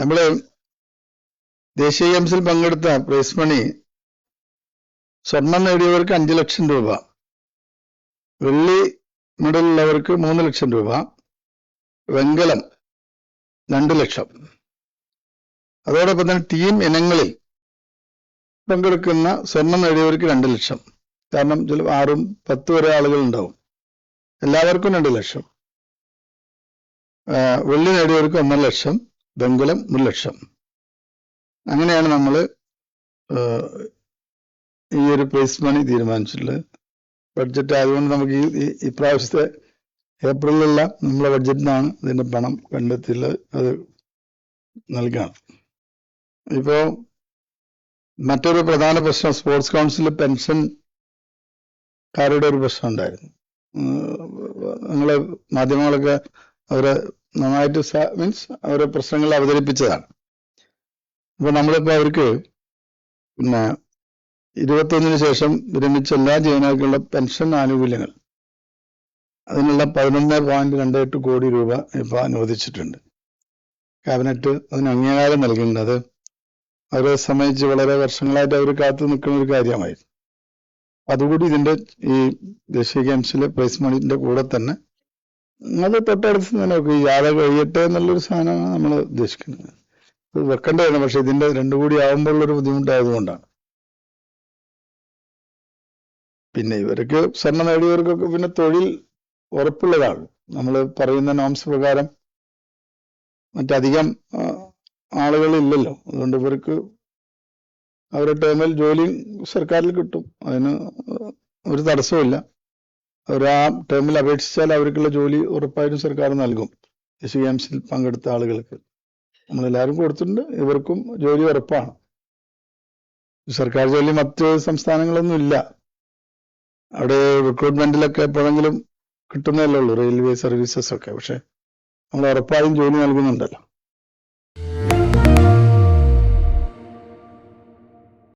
നമ്മൾ ദേശീയ ഗെയിംസിൽ പങ്കെടുത്ത പ്രൈസ് മണി സ്വർണം നേടിയവർക്ക് അഞ്ചു ലക്ഷം രൂപ. വെള്ളി മെഡൽ ഉള്ളവർക്ക് മൂന്ന് ലക്ഷം രൂപ. വെങ്കലം രണ്ട് ലക്ഷം. അതോടൊപ്പം തന്നെ ടീം ഇനങ്ങളിൽ പങ്കെടുക്കുന്ന സ്വർണം നേടിയവർക്ക് രണ്ട് ലക്ഷം. കാരണം ചില ആറും പത്ത് വരെ ആളുകൾ ഉണ്ടാവും. എല്ലാവർക്കും രണ്ട് ലക്ഷം. വെള്ളി നേടിയവർക്ക് ഒന്നര ലക്ഷം. വെങ്കലം ഒരു ലക്ഷം അങ്ങനെയാണ് നമ്മൾ ഈ ഒരു പ്രൈസ് മണി തീരുമാനിച്ചിട്ടുള്ളത്. ബഡ്ജറ്റ് ആയതുകൊണ്ട് നമുക്ക് ഈ ഇപ്രാവശ്യത്തെ ഏപ്രിലുള്ള നമ്മളെ ബഡ്ജറ്റിൽ നിന്നാണ് ഇതിന്റെ പണം കണ്ടെത്തിയുള്ളത് അത് നൽകണം ഇപ്പോൾ മറ്റൊരു പ്രധാന പ്രശ്നം സ്പോർട്സ് കൗൺസിൽ പെൻഷൻ കാരുടെ ഒരു പ്രശ്നം ഉണ്ടായിരുന്നു. നിങ്ങളെ മാധ്യമങ്ങളൊക്കെ അവരെ നന്നായിട്ട് മീൻസ് അവരെ പ്രശ്നങ്ങൾ അവതരിപ്പിച്ചതാണ്. അപ്പൊ നമ്മളിപ്പോ അവർക്ക് പിന്നെ ഇരുപത്തൊന്നിന് ശേഷം വിരമിച്ച എല്ലാ ജീവനക്കാർക്കുള്ള പെൻഷൻ ആനുകൂല്യങ്ങൾ. അതിനുള്ള പതിനൊന്ന് പോയിന്റ് രണ്ട് എട്ട് കോടി രൂപ ഇപ്പൊ അനുവദിച്ചിട്ടുണ്ട്. ക്യാബിനറ്റ് അതിന് അംഗീകാരം നൽകിയിട്ടുണ്ട്. അത് അവരെ സംബന്ധിച്ച് വളരെ വർഷങ്ങളായിട്ട് അവർ കാത്തു നിൽക്കുന്ന ഒരു കാര്യമായിരുന്നു. അതുകൂടി ഇതിന്റെ ഈ ദേശീയ ഗെയിംസിലെ പ്രൈസ് മണിന്റെ കൂടെ തന്നെ അത് തൊട്ടടുത്ത് തന്നെ നോക്കി. ഈ യാത കഴിയട്ടെ എന്നുള്ളൊരു സാധനമാണ് നമ്മൾ ഉദ്ദേശിക്കുന്നത്. ഇത് വെക്കേണ്ടതാണ് പക്ഷെ ഇതിന്റെ രണ്ടു കൂടി ആകുമ്പോഴുള്ളൊരു ബുദ്ധിമുട്ടായതുകൊണ്ടാണ്. പിന്നെ ഇവർക്ക് സ്വർണം നേടിയവർക്കൊക്കെ പിന്നെ തൊഴിൽ ഉറപ്പുള്ളതാണ്. നമ്മൾ പറയുന്ന നോംസ് പ്രകാരം മറ്റധികം ആളുകൾ ആളുകളില്ലല്ലോ. അതുകൊണ്ട് ഇവർക്ക് അവരുടെ ടേമിൽ ജോലി സർക്കാരിൽ കിട്ടും. അതിന് ഒരു തടസ്സമില്ല അവർ ആ ടേമിൽ അപേക്ഷിച്ചാൽ അവർക്കുള്ള ജോലി ഉറപ്പായിട്ടും സർക്കാർ നൽകും. എസ് വി എംസിൽ പങ്കെടുത്ത ആളുകൾക്ക്. നമ്മളെല്ലാവരും കൊടുത്തിട്ടുണ്ട്. ഇവർക്കും ജോലി ഉറപ്പാണ്. സർക്കാർ ജോലി മറ്റ് സംസ്ഥാനങ്ങളൊന്നും ഇല്ല. അവിടെ റിക്രൂട്ട്മെന്റിലൊക്കെ എപ്പോഴെങ്കിലും കിട്ടുന്നതല്ലേ ഉള്ളൂ. റെയിൽവേ സർവീസസ് ഒക്കെ. പക്ഷെ നമ്മൾ ഉറപ്പായും ജോലി നൽകുന്നുണ്ടല്ലോ.